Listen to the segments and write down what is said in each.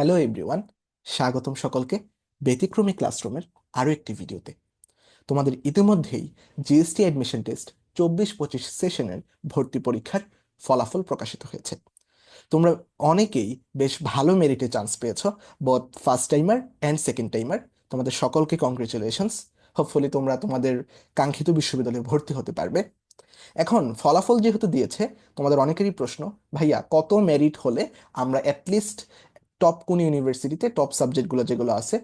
Hello everyone স্বাগতম সকলকে ব্যতিক্রমী ক্লাসরুমের আরও একটি ভিডিওতে। তোমাদের ইতিমধ্যেই জিএসটি অ্যাডমিশন টেস্ট চব্বিশ পঁচিশ সেশনের ভর্তি পরীক্ষার ফলাফল প্রকাশিত হয়েছে। তোমরা অনেকেই বেশ ভালো মেরিটে চান্স পেয়েছ both first timer and second timer তোমাদের সকলকে কংগ্রেচুলেশনস হোপফুলি তোমরা তোমাদের কাঙ্ক্ষিত বিশ্ববিদ্যালয়ে ভর্তি হতে পারবে। এখন ফলাফল যেহেতু দিয়েছে, তোমাদের অনেকেরই প্রশ্ন, ভাইয়া, কত মেরিট হলে আমরা অ্যাটলিস্ট টপ কোন ইউনিভার্সিটিতে টপ সাবজেক্টগুলো যেগুলো আছে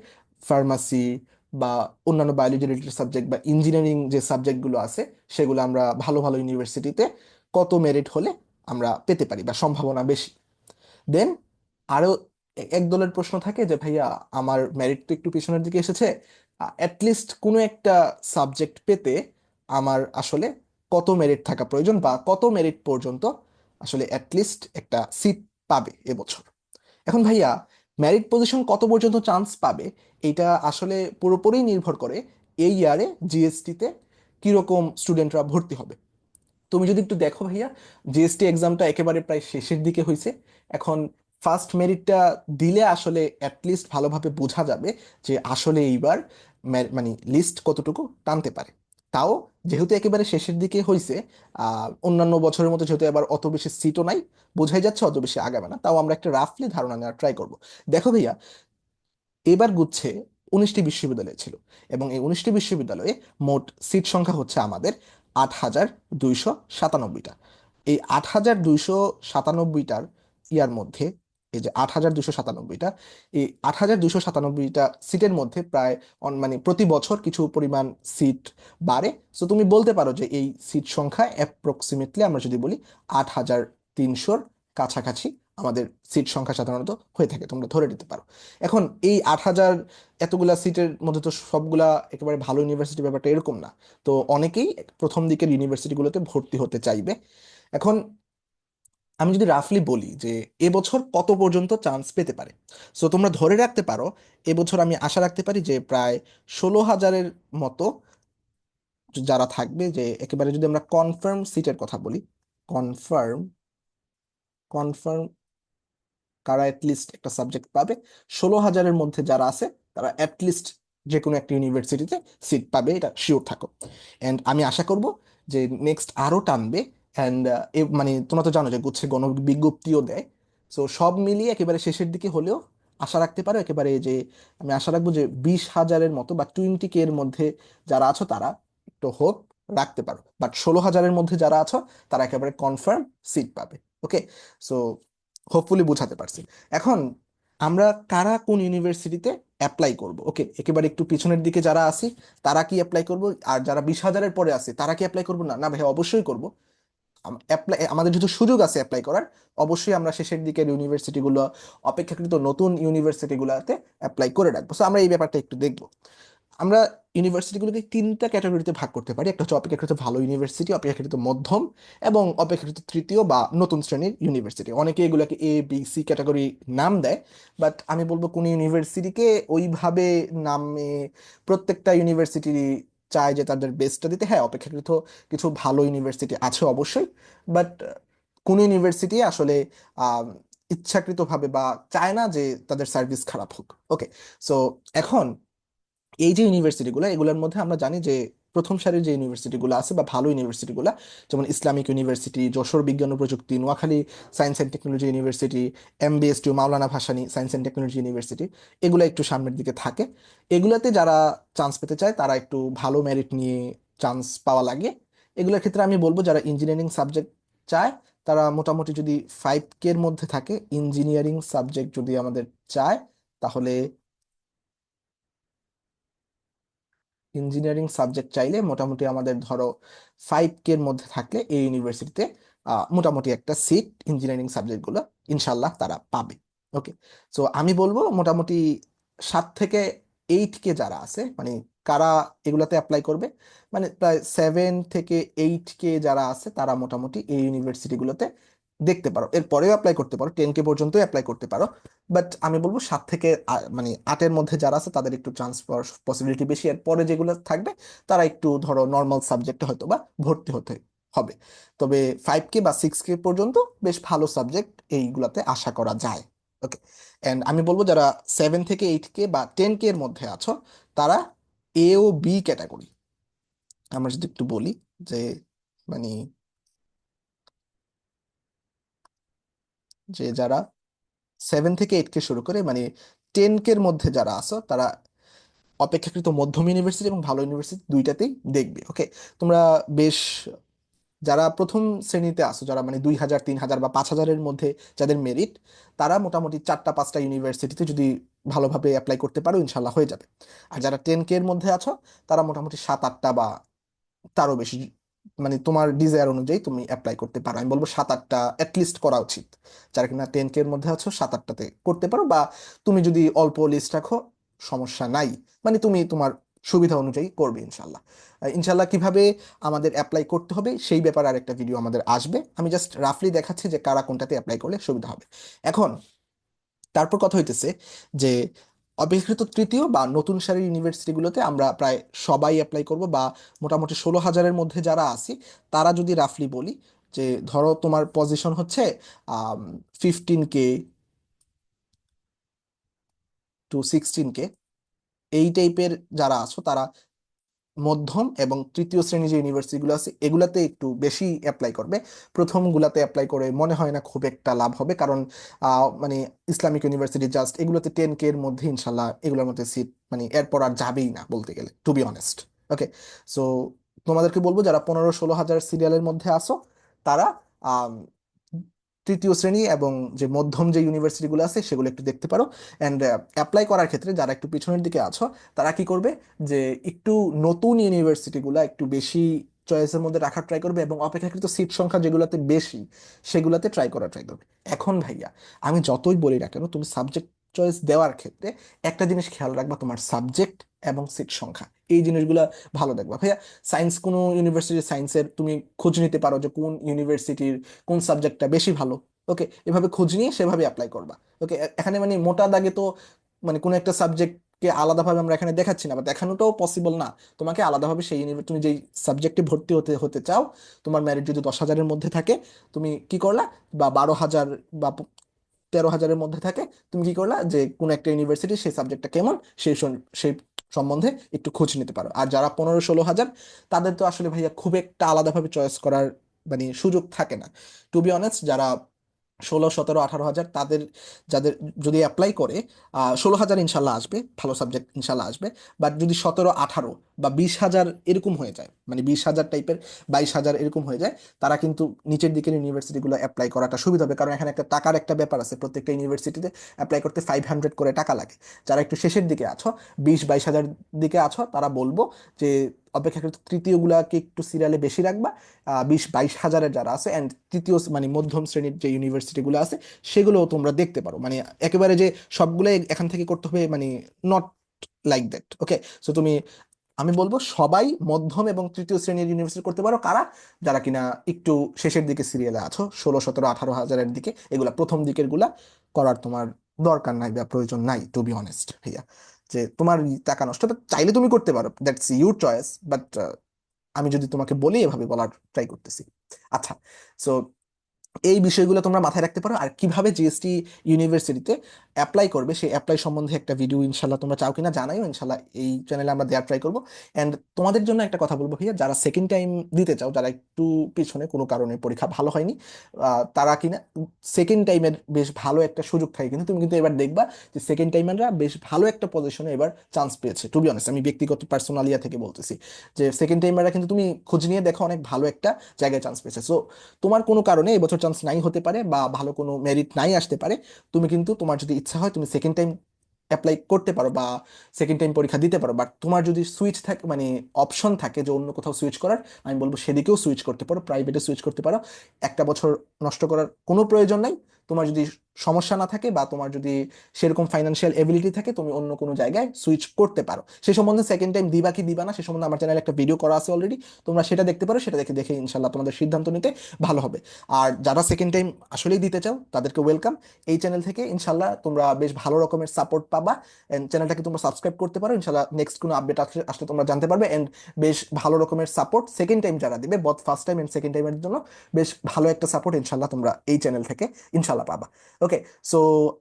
ফার্মাসি বা অন্যান্য বায়োলজি রিলেটেড সাবজেক্ট বা ইঞ্জিনিয়ারিং যে সাবজেক্টগুলো আছে, সেগুলো আমরা ভালো ভালো ইউনিভার্সিটিতে কত মেরিট হলে আমরা পেতে পারি বা সম্ভাবনা বেশি। দেন আরও এক দলের প্রশ্ন থাকে যে, ভাইয়া, আমার মেরিট তো একটু পিছনের দিকে এসেছে অ্যাটলিস্ট কোনো একটা সাবজেক্ট পেতে আমার আসলে কত মেরিট থাকা প্রয়োজন বা কত মেরিট পর্যন্ত আসলে অ্যাটলিস্ট একটা সিট পাবে এবছর। এখন ভাইয়া ম্যারিট পজিশন কত পর্যন্ত চান্স পাবে? এটা আসলে পুরোপুরি নির্ভর করে এই ইয়ারে জিএসটিতে কীরকম স্টুডেন্টরা ভর্তি হবে। তুমি যদি একটু দেখো ভাইয়া জিএসটি এক্সামটা একেবারে প্রায় শেষের দিকে হয়েছে। এখন ফার্স্ট মেরিটটা দিলে আসলে অ্যাটলিস্ট ভালোভাবে বোঝা যাবে যে আসলে এইবার মানে লিস্ট কতটুকু টানতে পারে। তাও যেহেতু একেবারে শেষের দিকে হয়েছে অন্যান্য বছরের মতো যেহেতু এবার অত বেশি সিটও নাই, বোঝাই যাচ্ছে অত বেশি আগাবে না, তাও আমরা একটা রাফলি ধারণা নেওয়ার ট্রাই করব। দেখো ভাইয়া, এবার গুচ্ছে উনিশটি বিশ্ববিদ্যালয় ছিল এবং এই উনিশটি বিশ্ববিদ্যালয়ে মোট সিট সংখ্যা হচ্ছে আমাদের আট হাজার দুইশো সাতানব্বইটা। এই আট হাজার দুইশো সাতানব্বইটার ইয়ার মধ্যে এই যে আট হাজার দুশো সাতানব্বইটা, এই আট হাজার দুশো সাতানব্বইটা সিটের মধ্যে প্রায় মানে প্রতি বছর কিছু পরিমাণ সিট বাড়ে। সো তুমি বলতে পারো যে এই সিট সংখ্যা অ্যাপ্রক্সিমেটলি আমরা যদি বলি আট হাজার তিনশোর কাছাকাছি আমাদের সিট সংখ্যা সাধারণত হয়ে থাকে, তোমরা ধরে নিতে পারো। এখন এই আট হাজার এতগুলা সিটের মধ্যে তো সবগুলা একেবারে ভালো ইউনিভার্সিটি ব্যাপারটা এরকম না। তো অনেকেই প্রথম দিকের ইউনিভার্সিটিগুলোতে ভর্তি হতে চাইবে। এখন আমি যদি রাফলি বলি যে, এবছর কত পর্যন্ত চান্স পেতে পারে? সো তোমরা ধরে রাখতে পারো, এবছর আমি আশা রাখতে পারি যে, প্রায় ষোলো হাজারের মতো যারা থাকবে যে, একেবারে যদি আমরা কনফার্ম সিটের কথা বলি কনফার্ম কনফার্ম কারা অ্যাটলিস্ট একটা সাবজেক্ট পাবে। ষোলো হাজারের মধ্যে যারা আছে, তারা অ্যাটলিস্ট যে কোনো একটা ইউনিভার্সিটিতে সিট পাবে, এটা শিওর থাকো। অ্যান্ড আমি আশা করব যে নেক্সট আরও টানবে অ্যান্ড মানে তোমরা তো জানো যে গুচ্ছে গণ বিজ্ঞপ্তিও দেয়। সো সব মিলিয়ে একেবারে শেষের দিকে হলেও আশা রাখতে পারো, একেবারে যে আমি আশা রাখব যে বিশ হাজারের মতো বা টোয়েন্টি কে এর মধ্যে যারা আছো তারা একটু হোপ রাখতে পারো। বাট ষোলো হাজারের মধ্যে যারা আছো, তারা একেবারে কনফার্ম সিট পাবে। ওকে সো হোপফুলি বোঝাতে পারছি। এখন আমরা কারা কোন ইউনিভার্সিটিতে অ্যাপ্লাই করব? ওকে একেবারে একটু পিছনের দিকে যারা আছি, তারা কি অ্যাপ্লাই করব? আর যারা বিশ হাজারের পরে আছে, তারা কি অ্যাপ্লাই করব? না না ভাই, অবশ্যই করব। অ্যাপ্লাই আমাদের যেহেতু সুযোগ আছে অ্যাপ্লাই করার, অবশ্যই আমরা শেষের দিকের ইউনিভার্সিটিগুলো অপেক্ষাকৃত নতুন ইউনিভার্সিটিগুলোতে অ্যাপ্লাই করে রাখব। সো আমরা এই ব্যাপারটা একটু দেখব। আমরা ইউনিভার্সিটিগুলোকে তিনটা ক্যাটাগরিতে ভাগ করতে পারি। একটা হচ্ছে অপেক্ষাকৃত ভালো ইউনিভার্সিটি অপেক্ষাকৃত মধ্যম এবং অপেক্ষাকৃত তৃতীয় বা নতুন শ্রেণির ইউনিভার্সিটি অনেকে এগুলোকে এ বি সি ক্যাটাগরি নাম দেয় বাট আমি বলব কোন ইউনিভার্সিটিকে ওইভাবে নামে প্রত্যেকটা ইউনিভার্সিটি চায় যে তাদের বেস্টটা দিতে। হ্যাঁ অপেক্ষাকৃত কিছু ভালো ইউনিভার্সিটি আছে অবশ্যই বাট কোন ইউনিভার্সিটি আসলে ইচ্ছাকৃতভাবে বা চায় না যে তাদের সার্ভিস খারাপ হোক। ওকে সো এখন এই যে ইউনিভার্সিটিগুলো এগুলোর মধ্যে আমরা জানি যে প্রথম সারির যে ইউনিভার্সিটিগুলো আছে বা ভালো ইউনিভার্সিটিগুলো যেমন ইসলামিক ইউনিভার্সিটি যশোর বিজ্ঞান ও প্রযুক্তি, Noakhali science and technology university M MBST Maulana Bhasani science and technology university এগুলো একটু সামনের দিকে থাকে। এগুলোতে যারা চান্স পেতে চায়, তারা একটু ভালো মেরিট নিয়ে চান্স পাওয়া লাগে। এগুলোর ক্ষেত্রে আমি বলব, যারা ইঞ্জিনিয়ারিং সাবজেক্ট চায়, তারা মোটামুটি যদি ফাইভ কের মধ্যে থাকে ইঞ্জিনিয়ারিং সাবজেক্ট যদি আমাদের চায়, তাহলে ইঞ্জিনিয়ারিং সাবজেক্ট চাইলে মোটামুটি আমাদের ধরো ফাইভ কে এর মধ্যে থাকলে এই ইউনিভার্সিটিতে মোটামুটি একটা সিট ইঞ্জিনিয়ারিং সাবজেক্টগুলো ইনশাল্লাহ তারা পাবে। ওকে সো আমি বলব মোটামুটি সাত থেকে এইট কে যারা আছে মানে কারা এগুলাতে অ্যাপ্লাই করবে মানে প্রায় সেভেন থেকে এইট কে যারা আছে, তারা মোটামুটি এই ইউনিভার্সিটিগুলোতে দেখতে পারো। এরপরেও অ্যাপ্লাই করতে পারো টেন কে পর্যন্ত অ্যাপ্লাই করতে পারো। বাট আমি বলব সাত থেকে মানে আটের মধ্যে যারা আছে, তাদের একটু চান্স পসিবিলিটি বেশি। এর পরে যেগুলো থাকবে, তারা একটু ধরো নর্মাল সাবজেক্টে হয়তো বা ভর্তি হতে হবে। তবে ফাইভ কে বা সিক্স কে পর্যন্ত বেশ ভালো সাবজেক্ট এইগুলাতে আশা করা যায়। ওকে এন্ড আমি বলব যারা সেভেন থেকে এইট কে বা টেন কে এর মধ্যে আছো, তারা এ ও বি ক্যাটাগরি আমরা যদি একটু বলি যে মানে যে যারা সেভেন থেকে এইট কে শুরু করে মানে টেন কে এর মধ্যে যারা আসো তারা অপেক্ষাকৃত মধ্যম ইউনিভার্সিটি এবং ভালো ইউনিভার্সিটি দুইটাতেই দেখবে ওকে তোমরা বেশ, যারা প্রথম শ্রেণীতে আসো যারা মানে দুই হাজার, তিন হাজার বা পাঁচ হাজারের মধ্যে যাদের মেরিট তারা মোটামুটি চারটা, পাঁচটা ইউনিভার্সিটিতে যদি ভালোভাবে অ্যাপ্লাই করতে পারো ইনশাল্লাহ হয়ে যাবে। আর যারা টেন কে এর মধ্যে আছো, তারা মোটামুটি সাত, আটটা বা তারও বেশি মানে তোমার ডিজায়ার অনুযায়ী তুমি অ্যাপ্লাই করতে পারো। আমি বলব সাত, আটটা অ্যাটলিস্ট করা উচিত। যারা কিনা টেন কে এর মধ্যে আছো, সাত, আটটাতে করতে পারো বা তুমি যদি অল্প লিস্ট রাখো, সমস্যা নাই। মানে তুমি তোমার সুবিধা অনুযায়ী করবে ইনশাল্লাহ ইনশাল্লাহ কীভাবে আমাদের অ্যাপ্লাই করতে হবে সেই ব্যাপারে আরেকটা ভিডিও আমাদের আসবে। আমি জাস্ট রাফলি দেখাচ্ছি যে কারা কোনটাতে অ্যাপ্লাই করলে সুবিধা হবে। এখন, তারপর কথা হইতেছে যে অপেক্ষাকৃত তৃতীয় বা নতুন সারির ইউনিভার্সিটিগুলোতে আমরা প্রায় সবাই অ্যাপ্লাই করব বা মোটামুটি ষোলো হাজারের মধ্যে যারা আসি তারা যদি রাফলি বলি যে ধরো তোমার পজিশন হচ্ছে fifteen K to sixteen K এই টাইপের যারা আছো তারা মধ্যম এবং তৃতীয় শ্রেণির যে ইউনিভার্সিটিগুলো আছে, এগুলাতে একটু বেশি অ্যাপ্লাই করবে। প্রথমগুলাতে অ্যাপ্লাই করে মনে হয় না খুব একটা লাভ হবে কারণ মানে ইসলামিক ইউনিভার্সিটি জাস্ট এগুলোতে টেন কে এর মধ্যে ইনশাল্লাহ এগুলোর মধ্যে সিট মানে এরপর আর যাবেই না বলতে গেলে to be honest okay so তোমাদেরকে বলব যারা পনেরো ষোলো হাজার সিরিয়ালের মধ্যে আসো তারা তৃতীয় শ্রেণি এবং যে মধ্যম যে ইউনিভার্সিটিগুলো আছে, সেগুলো একটু দেখতে পারো। অ্যান্ড অ্যাপ্লাই করার ক্ষেত্রে যারা একটু পিছনের দিকে আছো, তারা কি করবে? যে একটু নতুন ইউনিভার্সিটিগুলো একটু বেশি চয়েসের মধ্যে রাখার ট্রাই করবে এবং অপেক্ষাকৃত সিট সংখ্যা যেগুলোতে বেশি, সেগুলোতে ট্রাই করার ট্রাই করবে। এখন ভাইয়া, আমি যতই বলি না কেন, তুমি সাবজেক্ট চয়েস দেওয়ার ক্ষেত্রে একটা জিনিস খেয়াল রাখবা, তোমার সাবজেক্ট এবং সিট সংখ্যা। এই জিনিসগুলো ভালো দেখবা। ভাইয়া সায়েন্স কোনো ইউনিভার্সিটির সায়েন্সের তুমি খোঁজ নিতে পারো যে কোন ইউনিভার্সিটির কোন সাবজেক্টটা বেশি ভালো। ওকে এভাবে খোঁজ নিয়ে সেভাবে অ্যাপ্লাই করবা। ওকে এখানে মানে মোটা দাগে তো মানে কোনো একটা সাবজেক্টকে আলাদাভাবে আমরা এখানে দেখাচ্ছি না বা দেখানোটাও পসিবল না। তোমাকে আলাদাভাবে সেই তুমি যেই সাবজেক্টে ভর্তি হতে হতে চাও, তোমার মেরিট যদি দশ হাজারের মধ্যে থাকে, তুমি কি করলা? বা বারো হাজার বা তেরো হাজারের মধ্যে থাকে। তুমি কি করলা যে, কোন একটা ইউনিভার্সিটি সেই সাবজেক্টটা কেমন, সেই সেই সম্বন্ধে একটু খোঁজ নিতে পারো। আর যারা পনেরো ষোলো হাজার, তাদের তো আসলে ভাইয়া খুব একটা আলাদাভাবে চয়েস করার মানে সুযোগ থাকে না। টু বি অনেস্ট যারা ষোলো, সতেরো, আঠারো হাজার তাদের যাদের যদি অ্যাপ্লাই করে ষোলো হাজার ইনশাল্লাহ আসবে, ভালো সাবজেক্ট ইনশাল্লাহ আসবে। বাট যদি সতেরো, আঠারো বা বিশ হাজার এরকম হয়ে যায় মানে বিশ হাজার টাইপের বাইশ হাজার এরকম হয়ে যায়, তারা কিন্তু নিচের দিকের ইউনিভার্সিটিগুলো অ্যাপ্লাই করাটা সুবিধা হবে। কারণ এখানে একটা টাকার একটা ব্যাপার আছে, প্রত্যেকটা ইউনিভার্সিটিতে অ্যাপ্লাই করতে ফাইভ হান্ড্রেড করে টাকা লাগে। যারা একটু শেষের দিকে আছো, বিশ, বাইশ হাজার দিকে আছো, তারা বলব যে অপেক্ষাকৃত তৃতীয়গুলাকে একটু সিরিয়ালে বেশি রাখবা। বিশ, বাইশ হাজারের যারা আছে অ্যান্ড তৃতীয় মানে মধ্যম শ্রেণির যে ইউনিভার্সিটিগুলো আছে, সেগুলোও তোমরা দেখতে পারো। মানে একেবারে যে সবগুলো এখান থেকে করতে হবে মানে not like that okay so তুমি, আমি বলব সবাই মধ্যম এবং তৃতীয় শ্রেণির ইউনিভার্সিটি করতে পারো। কারা? যারা কিনা একটু শেষের দিকে সিরিয়ালে আছো, ষোলো, সতেরো, আঠারো হাজারের দিকে, এগুলা প্রথম দিকেরগুলা করার তোমার দরকার নাই বা প্রয়োজন নাই টু বি অনেস্ট ভাইয়া। যে তোমার টাকা নষ্ট চাইলে তুমি করতে পারো। দ্যাটস ইউর চয়েস বাট আমি যদি তোমাকে বলি এভাবে বলার ট্রাই করতেছি। আচ্ছা সো এই বিষয়গুলো তোমরা মাথায় রাখতে পারো। আর কীভাবে জিএসটি ইউনিভার্সিটিতে অ্যাপ্লাই করবে, সেই অ্যাপ্লাই সম্বন্ধে একটা ভিডিও ইনশাল্লাহ তোমরা চাও কিনা জানাইও। ইনশাল্লাহ এই চ্যানেলে আমরা দেওয়ার ট্রাই করব। অ্যান্ড তোমাদের জন্য একটা কথা বলব ভাইয়া, যারা সেকেন্ড টাইম দিতে চাও, যারা একটু পিছনে, কোনো কারণে পরীক্ষা ভালো হয়নি তারা কিনা সেকেন্ড টাইমের বেশ ভালো একটা সুযোগ থাকে। কিন্তু তুমি কিন্তু এবার দেখবা যে সেকেন্ড টাইমাররা বেশ ভালো একটা পজিশনে এবার চান্স পেয়েছে। টু বি অনেস্ট আমি ব্যক্তিগত পার্সোনালিয়া থেকে বলতেছি যে সেকেন্ড টাইমাররা কিন্তু তুমি খোঁজ নিয়ে দেখো, অনেক ভালো একটা জায়গায় চান্স পেয়েছে। সো তোমার কোনো কারণে এবছর চান্স নাই হতে পারে বা ভালো কোনো মেরিট নাই আসতে পারে, তুমি কিন্তু তোমার যদি ইচ্ছা হয় তুমি সেকেন্ড টাইম অ্যাপ্লাই করতে পারো বা সেকেন্ড টাইম পরীক্ষা দিতে পারো। বাট তোমার যদি সুইচ থাকে মানে অপশন থাকে যে অন্য কোথাও সুইচ করার, আমি বলব সেদিকেও সুইচ করতে পারো প্রাইভেটে সুইচ করতে পারো। একটা বছর নষ্ট করার কোনো প্রয়োজন নাই। তোমার যদি সমস্যা না থাকে বা তোমার যদি সেরকম ফাইন্যান্সিয়াল এবিলিটি থাকে, তুমি অন্য কোনো জায়গায় সুইচ করতে পারো। সে সম্বন্ধে সেকেন্ড টাইম দিবা কি দিবা না, সে সম্বন্ধে আমার চ্যানেলে একটা ভিডিও করা আছে অলরেডি তোমরা সেটা দেখতে পারো, সেটা দেখে দেখে ইনশাল্লাহ তোমাদের সিদ্ধান্ত নিতে ভালো হবে। আর যারা সেকেন্ড টাইম আসলেই দিতে চাও, তাদেরকে ওয়েলকাম এই চ্যানেল থেকে ইনশাল্লাহ তোমরা বেশ ভালো রকমের সাপোর্ট পাবা এন্ড চ্যানেলটাকে তোমরা সাবস্ক্রাইব করতে পারো। ইনশাল্লাহ নেক্সট কোনো আপডেট আসলে আসলে তোমরা জানতে পারবে অ্যান্ড বেশ ভালো রকমের সাপোর্ট সেকেন্ড টাইম যারা দিবে both first time and second টাইমের জন্য বেশ ভালো একটা সাপোর্ট ইনশাল্লাহ তোমরা এই চ্যানেল থেকে ইনশাল্লাহ পাবা। ওকে সো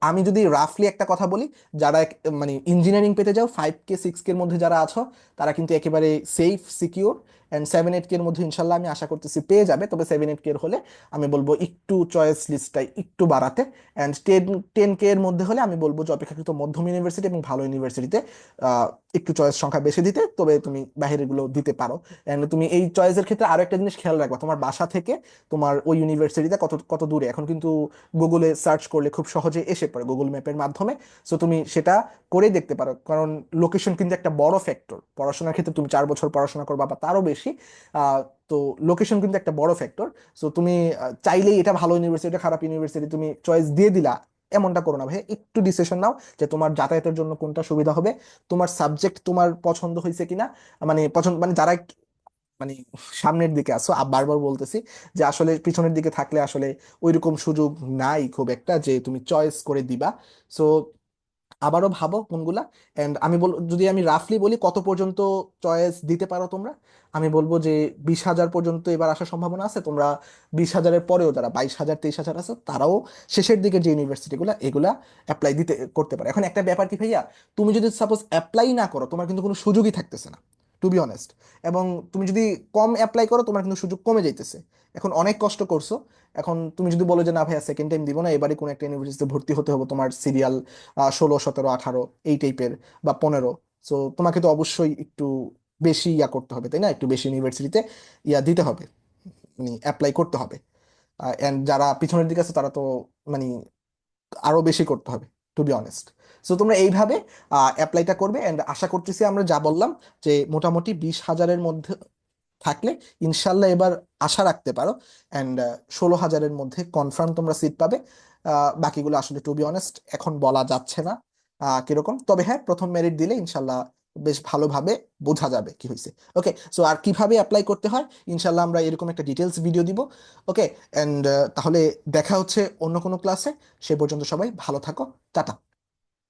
আমি যদি রাফলি একটা কথা বলি, যারা মানে ইঞ্জিনিয়ারিং পেতে যাও ফাইভ কে সিক্স কে এর মধ্যে যারা আছো, তারা কিন্তু একেবারে safe secure and seven eight K এর মধ্যে ইনশাল্লাহ আমি আশা করতেছি পেয়ে যাবে। তবে সেভেন এইট কে এর হলে আমি বলব একটু চয়েস লিস্টটা একটু বাড়াতে। অ্যান্ড টেন টেন কে এর মধ্যে হলে আমি বলব যে অপেক্ষাকৃত মধ্যম ইউনিভার্সিটি এবং ভালো ইউনিভার্সিটিতে একটু চয়েস সংখ্যা বেশি দিতে, তবে তুমি বাইরেরগুলো দিতে পারো। অ্যান্ড তুমি এই চয়েসের ক্ষেত্রে আরও একটা জিনিস খেয়াল রাখবা, তোমার বাসা থেকে তোমার ওই ইউনিভার্সিটিতে কত কত দূরে। এখন কিন্তু গুগলে সার্চ করলে খুব সহজে এসে পড়ে গুগল ম্যাপের মাধ্যমে। সো তুমি সেটা করেই দেখতে পারো। কারণ লোকেশন কিন্তু একটা বড় ফ্যাক্টর পড়াশোনার ক্ষেত্রে তুমি চার বছর পড়াশোনা করবা বা তারও বেশি। আহ, তো লোকেশন কিন্তু একটা বড় ফ্যাক্টর সো তুমি চাইলেই এটা ভালো ইউনিভার্সিটি এটা খারাপ ইউনিভার্সিটি তুমি চয়েস দিয়ে দিলা এমনটা করো না ভাই একটু ডিসিশন নাও যে তোমার যাতায়াতের জন্য কোনটা সুবিধা হবে তোমার সাবজেক্ট তোমার পছন্দ হয়েছে কিনা মানে পছন্দ মানে যারা মানে সামনের দিকে আসো বারবার বলতেছি যে আসলে পিছনের দিকে থাকলে আসলে ওইরকম সুযোগ নাই খুব একটা যে তুমি চয়েস করে দিবা। সো আবারও ভাবো কোনগুলা। অ্যান্ড আমি বল, যদি আমি রাফলি বলি কত পর্যন্ত চয়েস দিতে পারো তোমরা, আমি বলব যে বিশ হাজার পর্যন্ত এবার আসার সম্ভাবনা আছে। তোমরা বিশ হাজারের পরেও যারা বাইশ হাজার, তেইশ হাজার আছে, তারাও শেষের দিকে যে ইউনিভার্সিটিগুলো এগুলা অ্যাপ্লাই দিতে, করতে পারে। এখন একটা ব্যাপার কি ভাইয়া, তুমি যদি সাপোজ অ্যাপ্লাই না করো, তোমার কিন্তু কোনো সুযোগই থাকতেছে না টু বি অনেস্ট এবং তুমি যদি কম অ্যাপ্লাই করো, তোমার কিন্তু সুযোগ কমে যাইতেছে। এখন অনেক কষ্ট করছ। এখন তুমি যদি বলো যে, না ভাইয়া সেকেন্ড টাইম দিব না, এবারে কোনো একটা ইউনিভার্সিটিতে ভর্তি হতে হবে তোমার সিরিয়াল ষোলো, সতেরো, আঠারো, এই টাইপের বা পনেরো। সো তোমাকে তো অবশ্যই একটু বেশি ইয়া করতে হবে, তাই না? একটু বেশি ইউনিভার্সিটিতে ইয়া দিতে হবে মানে অ্যাপ্লাই করতে হবে। অ্যান্ড যারা পিছনের দিকে আছে, তারা তো মানে আরও বেশি করতে হবে টু বি অনেস্ট সো তোমরা এইভাবে অ্যাপ্লাইটা করবে অ্যান্ড আশা করতেছি আমরা যা বললাম, যে মোটামুটি বিশ হাজারের মধ্যে থাকলে ইনশাল্লাহ এবার আশা রাখতে পারো। অ্যান্ড ষোলো হাজারের মধ্যে কনফার্ম তোমরা সিট পাবে। বাকিগুলো আসলে টু বি অনেস্ট এখন বলা যাচ্ছে না। কীরকম? তবে হ্যাঁ প্রথম মেরিট দিলে ইনশাল্লাহ বেশ ভালোভাবে বোঝা যাবে কি হয়েছে। ওকে সো আর কীভাবে অ্যাপ্লাই করতে হয়? ইনশাল্লাহ আমরা এরকম একটা ডিটেলস ভিডিও দিব। ওকে অ্যান্ড তাহলে দেখা হচ্ছে অন্য কোনো ক্লাসে সে পর্যন্ত সবাই ভালো থাকো। টাটা।